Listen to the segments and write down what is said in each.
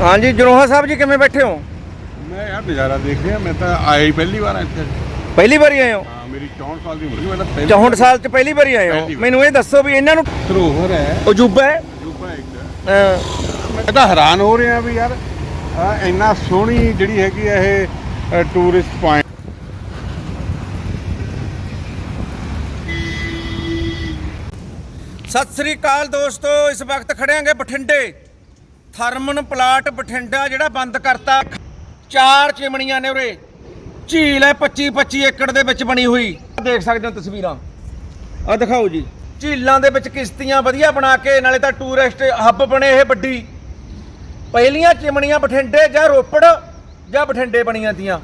ਹਾਂਜੀ ਜਨੋਹਾ ਸਾਹਿਬ ਜੀ ਕਿਵੇਂ ਬੈਠੇ ਹੋ? ਮੈਂ ਯਾਰ ਨਜ਼ਾਰਾ ਦੇਖ ਰਿਹਾ ਮੈਂ ਤਾਂ ਆਇਆ ਹੀ ਪਹਿਲੀ ਵਾਰ ਇੱਥੇ। ਪਹਿਲੀ ਵਾਰੀ ਆਏ ਹੋ? ਹਾਂ ਮੇਰੀ 64 ਸਾਲ ਦੀ ਉਮਰ ਹੈ ਮੈਂ ਤਾਂ ਪਹਿਲੀ 64 ਸਾਲ ਚ ਪਹਿਲੀ ਵਾਰੀ ਆਏ ਹੋ। ਮੈਨੂੰ ਇਹ ਦੱਸੋ ਵੀ ਇਹਨਾਂ ਨੂੰ ਸਰੋਵਰ ਹੈ। ਅਜੂਬਾ ਹੈ? ਜੂਬਾ ਇੱਕ। ਮੈਂ ਤਾਂ ਹੈਰਾਨ ਹੋ ਰਿਹਾ ਵੀ ਯਾਰ ਇੰਨਾ ਸੋਹਣੀ ਜਿਹੜੀ ਹੈਗੀ ਇਹ ਟੂਰਿਸਟ ਪੁਆਇੰਟ ਸਤਿ ਸ੍ਰੀ ਅਕਾਲ ਦੋਸਤੋ ਇਸ ਵਕਤ ਖੜਿਆਂਗੇ ਬਠਿੰਡੇ। ਥਰਮਨ ਪਲਾਟ ਬਠਿੰਡਾ ਜਿਹੜਾ ਬੰਦ ਕਰਤਾ। ਚਾਰ ਚਿਮਣੀਆਂ ਨੇ ਉਰੇ। ਝੀਲ ਹੈ 25 25 ਏਕੜ ਦੇ ਵਿੱਚ ਬਣੀ ਹੋਈ। ਦੇਖ ਸਕਦੇ ਹੋ ਤਸਵੀਰਾਂ। ਆ ਦਿਖਾਓ ਜੀ। ਝੀਲਾਂ ਦੇ ਵਿੱਚ ਕਿਸ਼ਤੀਆਂ ਵਧੀਆ ਬਣਾ ਕੇ, ਨਾਲੇ ਤਾਂ ਟੂਰਿਸਟ ਹੱਬ ਬਣੇ ਇਹ ਵੱਡੀ। ਪਹਿਲੀਆਂ ਚਿਮਣੀਆਂ ਬਠਿੰਡੇ ਜਾਂ ਰੋਪੜ ਜਾਂ ਬਠਿੰਡੇ ਬਣੀਆਂ ਤੀਆਂ।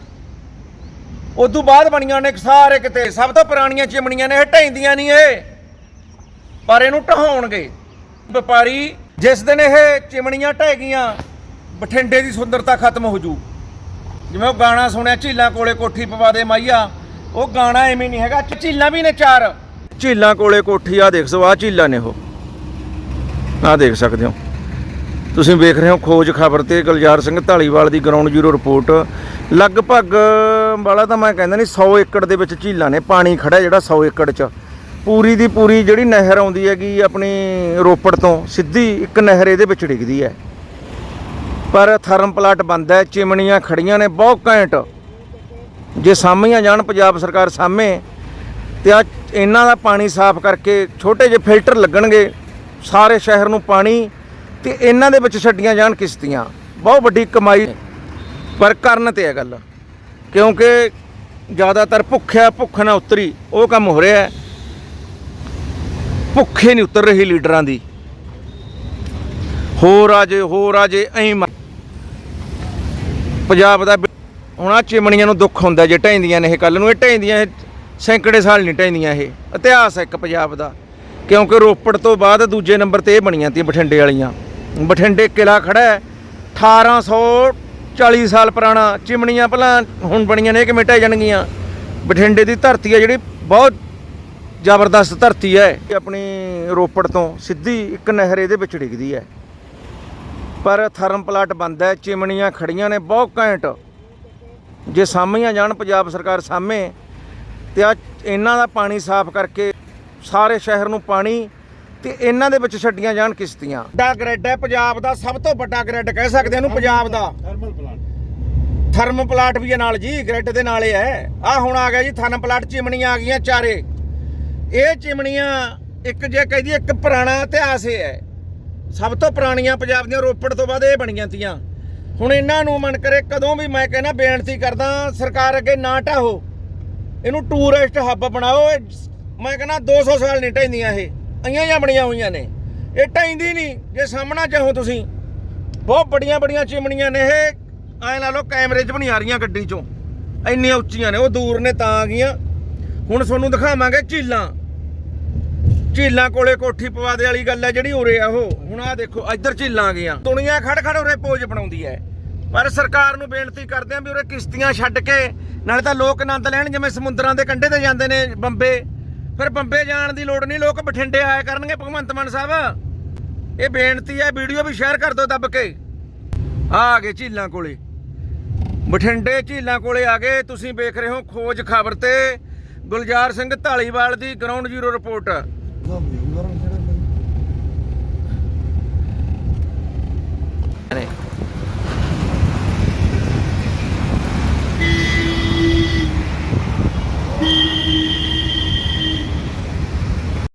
ਉਦੋਂ ਬਾਅਦ ਬਣੀਆਂ ਨੇ ਸਾਰੇ ਕਿਤੇ। ਸਭ ਤੋਂ ਪੁਰਾਣੀਆਂ ਚਿਮਣੀਆਂ ਨੇ, ਇਹ ਢੈਂਦੀਆਂ ਨਹੀਂ ਇਹ। ਪਰ ਇਹਨੂੰ ਢਹਾਉਣਗੇ। ਵਪਾਰੀ ਜਿਸ ਦਿਨ ਇਹ ਚਿਮਣੀਆਂ ਢਹਿ ਗਈਆਂ, ਬਠਿੰਡੇ ਦੀ ਸੁੰਦਰਤਾ ਖਤਮ ਹੋ ਜੂ। ਜਿਵੇਂ ਉਹ ਗਾਣਾ ਸੁਣਿਆ, ਝੀਲਾਂ ਕੋਲੇ ਕੋਠੀ ਪਵਾ ਦੇ ਮਾਈਆ, ਉਹ ਗਾਣਾ ਐਵੇਂ ਨਹੀਂ ਹੈਗਾ ਝੀਲਾਂ ਵੀ ਨੇ ਚਾਰ। ਝੀਲਾਂ ਕੋਲੇ ਕੋਠੀ ਆ ਦੇਖ ਸੋ ਆ ਝੀਲਾਂ ਨੇ ਉਹ। ਆ ਦੇਖ ਸਕਦੇ ਹੋ। ਤੁਸੀਂ ਵੇਖ ਰਹੇ ਹੋ ਖੋਜ ਖਬਰ ਤੇ ਗੁਲਜ਼ਾਰ ਸਿੰਘ ਢਾਲੀਵਾਲ ਦੀ ਗਰਾਊਂਡ ਜ਼ੀਰੋ ਰਿਪੋਰਟ ਲਗਭਗ, ਵਾਲਾ ਤਾਂ ਮੈਂ ਕਹਿੰਦਾ ਨਹੀਂ 100 ਏਕੜ ਦੇ ਵਿੱਚ ਝੀਲਾਂ ਨੇ, ਪਾਣੀ ਖੜਾ ਜਿਹੜਾ 100 ਏਕੜ 'ਚ। ਪੂਰੀ ਦੀ ਪੂਰੀ ਜਿਹੜੀ ਨਹਿਰ ਆਉਂਦੀ ਹੈਗੀ ਆਪਣੀ ਰੋਪੜ ਤੋਂ ਸਿੱਧੀ ਇੱਕ ਨਹਿਰ ਇਹਦੇ ਵਿੱਚ ਡਿੱਗਦੀ ਹੈ। ਪਰ ਥਰਮ ਪਲਾਟ ਬੰਦ ਹੈ ਚਿਮਣੀਆਂ ਖੜੀਆਂ ਨੇ, ਬਹੁਤ ਘੈਂਟ। ਜੇ ਸਾਹਮੀਆਂ ਜਾਣ ਪੰਜਾਬ ਸਰਕਾਰ ਸਾਹਮਣੇ, ਤੇ ਆ ਇਹਨਾਂ ਦਾ ਪਾਣੀ ਸਾਫ਼ ਕਰਕੇ ਛੋਟੇ ਜਿਹੇ ਫਿਲਟਰ ਲੱਗਣਗੇ, ਸਾਰੇ ਸ਼ਹਿਰ ਨੂੰ ਪਾਣੀ ਤੇ ਇਹਨਾਂ ਦੇ ਵਿੱਚ ਛੱਡੀਆਂ ਜਾਣ ਕਿਸ਼ਤੀਆਂ। ਬਹੁਤ ਵੱਡੀ ਕਮਾਈ ਪਰ ਕਰਨ ਤੇ ਹੈ ਗੱਲ, ਕਿਉਂਕਿ ਜ਼ਿਆਦਾਤਰ ਭੁੱਖਿਆ ਭੁੱਖ ਨਾ ਉਤਰੀ, ਉਹ ਕੰਮ ਹੋ ਰਿਹਾ ਹੈ। ਭੁੱਖੇ ਨਹੀਂ ਉਤਰ ਰਹੀ ਲੀਡਰਾਂ ਦੀ। ਹੋਰ ਆ ਜੇ ਹੋਰ ਆ ਜੇ ਐਂ ਪੰਜਾਬ ਦਾ ਹੁਣ ਆ ਚਿਮਣੀਆਂ ਨੂੰ ਦੁੱਖ ਹੁੰਦਾ ਜੇ ਢਹਿੰਦੀਆਂ ਨੇ ਇਹ ਕੱਲ ਨੂੰ। ਇਹ ਢੈਂਦੀਆਂ ਇਹ ਸੈਂਕੜੇ ਸਾਲ ਨਹੀਂ ਢੈਂਦੀਆਂ ਇਹ। ਇਤਿਹਾਸ ਹੈ ਇੱਕ ਪੰਜਾਬ ਦਾ। ਕਿਉਂਕਿ ਰੋਪੜ ਤੋਂ ਬਾਅਦ ਦੂਜੇ ਨੰਬਰ ਤੇ ਇਹ ਬਣੀਆਂ ਤੀ ਬਠਿੰਡੇ ਵਾਲੀਆਂ। ਬਠਿੰਡੇ ਕਿਲਾ ਖੜਾ ਹੈ। 1840 ਸਾਲ ਪੁਰਾਣਾ। ਚਿਮਣੀਆਂ ਪਹਿਲਾਂ ਹੁਣ ਬਣੀਆਂ ਨੇ ਕਿਵੇਂ ਢਹਿ ਜਾਣਗੀਆਂ? ਬਠਿੰਡੇ ਦੀ ਧਰਤੀ ਹੈ ਜਿਹੜੀ ਬਹੁਤ ਜ਼ਬਰਦਸਤ ਧਰਤੀ ਹੈ। ਇਹ ਆਪਣੀ ਰੋਪੜ ਤੋਂ ਸਿੱਧੀ ਇੱਕ ਨਹਿਰ ਇਹਦੇ ਵਿੱਚ ਡਿੱਗਦੀ ਹੈ। ਪਰ ਥਰਮ ਪਲਾਟ ਬੰਦ ਹੈ ਚਿਮਣੀਆਂ ਖੜੀਆਂ ਨੇ ਬਹੁਤ ਘੈਂਟ। ਜੇ ਸਾਹਮੀਆਂ ਜਾਣ ਪੰਜਾਬ ਸਰਕਾਰ ਸਾਹਮਣੇ। ਤੇ ਆ ਇਹਨਾਂ ਦਾ ਪਾਣੀ ਸਾਫ਼ ਕਰਕੇ ਸਾਰੇ ਸ਼ਹਿਰ ਨੂੰ ਪਾਣੀ ਤੇ ਇਹਨਾਂ ਦੇ ਵਿੱਚ ਛੱਡੀਆਂ ਜਾਣ ਕਿਸ਼ਤੀਆਂ। ਵੱਡਾ ਗ੍ਰਿਡ ਹੈ ਪੰਜਾਬ ਦਾ ਸਭ ਤੋਂ ਵੱਡਾ ਗ੍ਰਿਡ ਕਹਿ ਸਕਦੇ ਇਹਨੂੰ ਪੰਜਾਬ ਦਾ। ਥਰਮਲ ਪਲਾਂਟ ਥਰਮ ਪਲਾਟ ਵੀ ਹੈ ਨਾਲ ਜੀ ਗ੍ਰਿਡ ਦੇ ਨਾਲ ਹੀ। ਹੈ ਆ ਹੁਣ ਆ ਗਿਆ ਜੀ ਥਰਮ ਪਲਾਟ ਚਿਮਣੀਆਂ ਆ ਗਈਆਂ ਚਾਰੇ। ਇਹ ਚਿਮਣੀਆਂ ਇੱਕ ਜੇ ਕਹਦੀ ਇੱਕ ਪੁਰਾਣਾ ਇਤਿਹਾਸ ਇਹ ਹੈ। ਸਭ ਤੋਂ ਪੁਰਾਣੀਆਂ ਪੰਜਾਬ ਦੀਆਂ ਰੋਪੜ ਤੋਂ ਬਾਅਦ ਇਹ ਬਣੀਆਂ ਤੀਆਂ। ਹੁਣ ਇਹਨਾਂ ਨੂੰ ਮਨ ਕਰੇ ਕਦੋਂ ਵੀ ਮੈਂ ਕਹਿੰਦਾ ਬੇਨਤੀ ਕਰਦਾ ਸਰਕਾਰ ਅੱਗੇ ਨਾ ਢਾਹੋ ਇਹਨੂੰ ਟੂਰਿਸਟ ਹੱਬ ਬਣਾਓ। ਇਹ ਮੈਂ ਕਹਿੰਦਾ 200 ਸਾਲ ਨਹੀਂ ਢਹਿੰਦੀਆਂ ਇਹ। ਅਈਆਂ ਜਾਂ ਬਣੀਆਂ ਹੋਈਆਂ ਨੇ। ਇਹ ਢਹਿੰਦੀ ਨਹੀਂ। ਜੇ ਸਾਹਮਣਾ ਚਾਹੋ ਤੁਸੀਂ। ਬਹੁਤ ਬੜੀਆਂ ਬੜੀਆਂ ਚਿਮਣੀਆਂ ਨੇ ਇਹ। ਐਂ ਲਾ ਲਓ ਕੈਮਰੇ 'ਚ ਵੀ ਨਹੀਂ ਆ ਰਹੀਆਂ ਗੱਡੀ 'ਚੋਂ। ਇੰਨੀਆਂ ਉੱਚੀਆਂ ਨੇ। ਉਹ ਦੂਰ ਨੇ ਤਾਂ ਆ ਗਈਆਂ। ਹੁਣ ਤੁਹਾਨੂੰ ਦਿਖਾਵਾਂਗੇ ਝੀਲਾਂ। ਝੀਲਾਂ ਕੋਲੇ ਕੋਠੀ ਪਵਾ ਦੇ ਵਾਲੀ ਗੱਲ ਹੈ ਜਿਹੜੀ ਉਰੇ ਆ ਉਹ। ਹੁਣ ਆ ਦੇਖੋ, ਇੱਧਰ ਝੀਲਾਂ ਆ ਗਈਆਂ। ਦੁਨੀਆ ਖੜ ਖੜ ਉਰੇ ਪੋਜ ਬਣਾਉਂਦੀ ਹੈ। ਪਰ ਸਰਕਾਰ ਨੂੰ ਬੇਨਤੀ ਕਰਦੇ ਆਂ ਵੀ ਉਰੇ ਕਿਸ਼ਤੀਆਂ ਛੱਡ ਕੇ, ਨਾਲੇ ਤਾਂ ਲੋਕ ਆਨੰਦ ਲੈਣ, ਜਿਵੇਂ ਸਮੁੰਦਰਾਂ ਦੇ ਕੰਢੇ ਤੇ ਜਾਂਦੇ ਨੇ ਬੰਬੇ। ਫਿਰ ਬੰਬੇ ਜਾਣ ਦੀ ਲੋੜ ਨਹੀਂ, ਲੋਕ ਬਠਿੰਡੇ ਆਇਆ ਕਰਨਗੇ, ਭਗਵੰਤ ਮਾਨ ਸਾਹਿਬ। ਇਹ ਬੇਨਤੀ ਹੈ, ਵੀਡੀਓ ਵੀ ਸ਼ੇਅਰ ਕਰ ਦਿਓ ਦੱਬ ਕੇ। ਆ ਆ ਗਏ ਝੀਲਾਂ ਕੋਲੇ। ਬਠਿੰਡੇ ਝੀਲਾਂ ਕੋਲੇ ਆ ਗਏ। ਤੁਸੀਂ ਵੇਖ ਰਹੇ ਹੋ ਖੋਜ ਖਬਰ ਤੇ। ਗੁਲਜ਼ਾਰ ਸਿੰਘ ਢਾਲੀਵਾਲ ਦੀ ਗਰਾਊਂਡ ਜ਼ੀਰੋ ਰਿਪੋਰਟ ਨੇ